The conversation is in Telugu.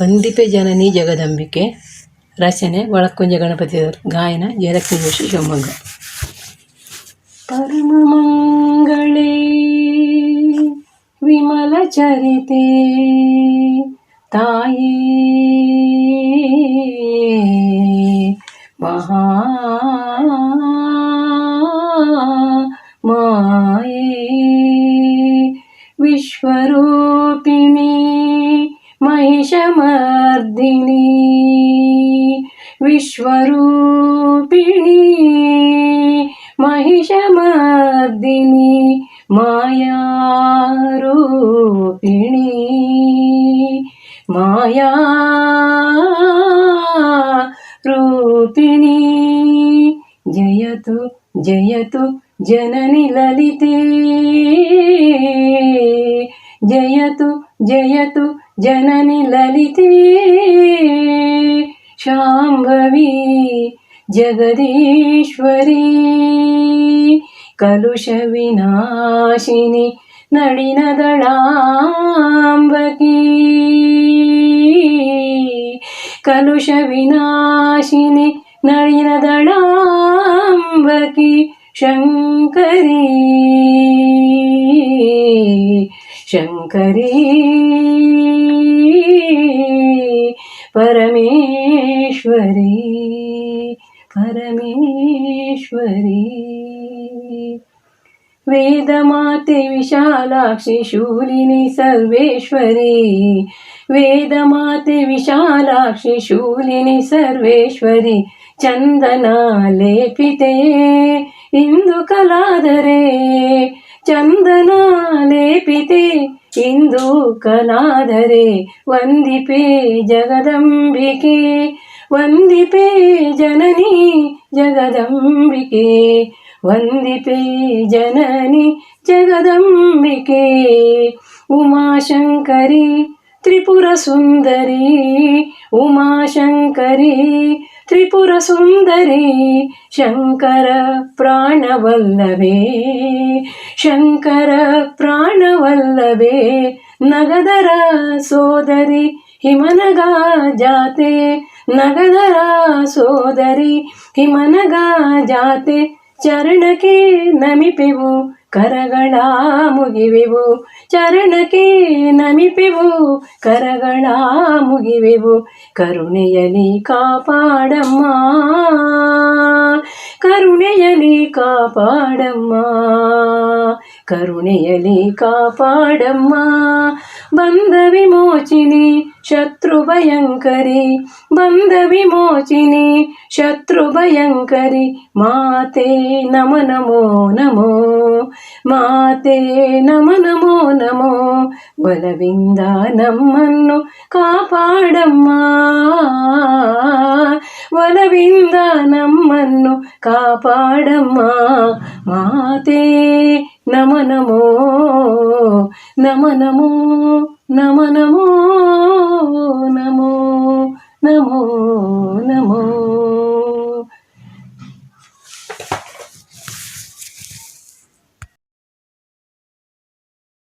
ವಂದಿಪೆ ಜನನಿ ಜಗದಂಬಿಕೆ, ರಚನೆ ಒಳಕ್ಕುಂಜ ಗಣಪತಿ ದೇವರು, ಗಾಯನ ಜಯಲಕ್ಷ್ಮಿ ಜೋಶಿ, ಶಿವಮೊಗ್ಗ. ಪರಮ ವಿಮಲ ಚರಿತೆ, ತಾಯೇ. ಮಹಾ ಮಾಯೇ ವಿಶ್ವರೂಪಿಣಿ महिषमर्दिनी विश्वरूपिणी महिषमर्दिनी मायारूपिणी माया रूपिणी जयतु जयतु जननि ललिते जयतु जयतु ಜನನಿ ಲಲಿತೆ ಶಾಂಭವಿ ಜಗದೀಶ್ವರಿ. ಕಲುಷ ವಿನಾಶಿನಿ ನಳಿನದಳಾಂಬಕಿ ಕಲುಷ ವಿನಾಶಿನಿ ನಳಿನದಳಾಂಬಕಿ ಶಂಕರಿ. ಶಂಕರೀ. పరమేశ్వరి పరమేశ్వరి. వేదమాతే విశాలాక్షి శూలిని సర్వేశ్వరి. వేదమాతే విశాలాక్షి శూలిని సర్వేశ్వరి. చందనా లేపితే ఇందు కలాదరే చందనా లేపితే ಇಂದು ಕಲಾಧರೆ ವಂದಿಪೆ ಜಗದಂಬಿಕೆ ವಂದಿಪೆ ಜನನಿ ಜಗದಂಬಿಕೆ ವಂದಿಪೆ ಜನನಿ ಜಗದಂಬಿಕೆ ಉಮಾಶಂಕರಿ ತ್ರಿಪುರ ಸುಂದರಿ ಉಮಾಶಂಕರಿ ತ್ರಿಪುರ ಸುಂದರಿ ಶಂಕರ ಪ್ರಾಣವಲ್ಲವೇ ಶಂಕರ ಪ್ರಾಣವಲ್ಲವೇ ನಗದರ ಸೋದರಿ ಹಿಮನಗ ಜಾತೆ, ನಗದರ ಸೋದರಿ ಹಿಮನಗ ಜಾತೆ, ಚರಣಕ್ಕೆ ನಮಿಪೆವು ಕರಗಳ ಮುಗಿವೆವು ಚರಣಕ್ಕೆ ನಮಿಪೆವು ಕರಗಳ ಮುಗಿವೆವು ಕರುಣೆಯಲಿ ಕಾಪಾಡಮ್ಮ ಕರುಣೆಯಲಿ ಕಾಪಾಡಮ್ಮ ಕರುಣೆಯಲಿ ಕಾಪಾಡಮ್ಮ బంధ విమోచిని శత్రు భయంకరి బంధ విమోచిని శత్రు భయంకరి మాతే నమ నమో నమో మాతే నమ నమో నమో బలవింద కాపాడమ్మా. వనవిందమ్మన్ను కాపాడమ్మా. మాతే నమనమో నమనమో నమనమో నమో నమో.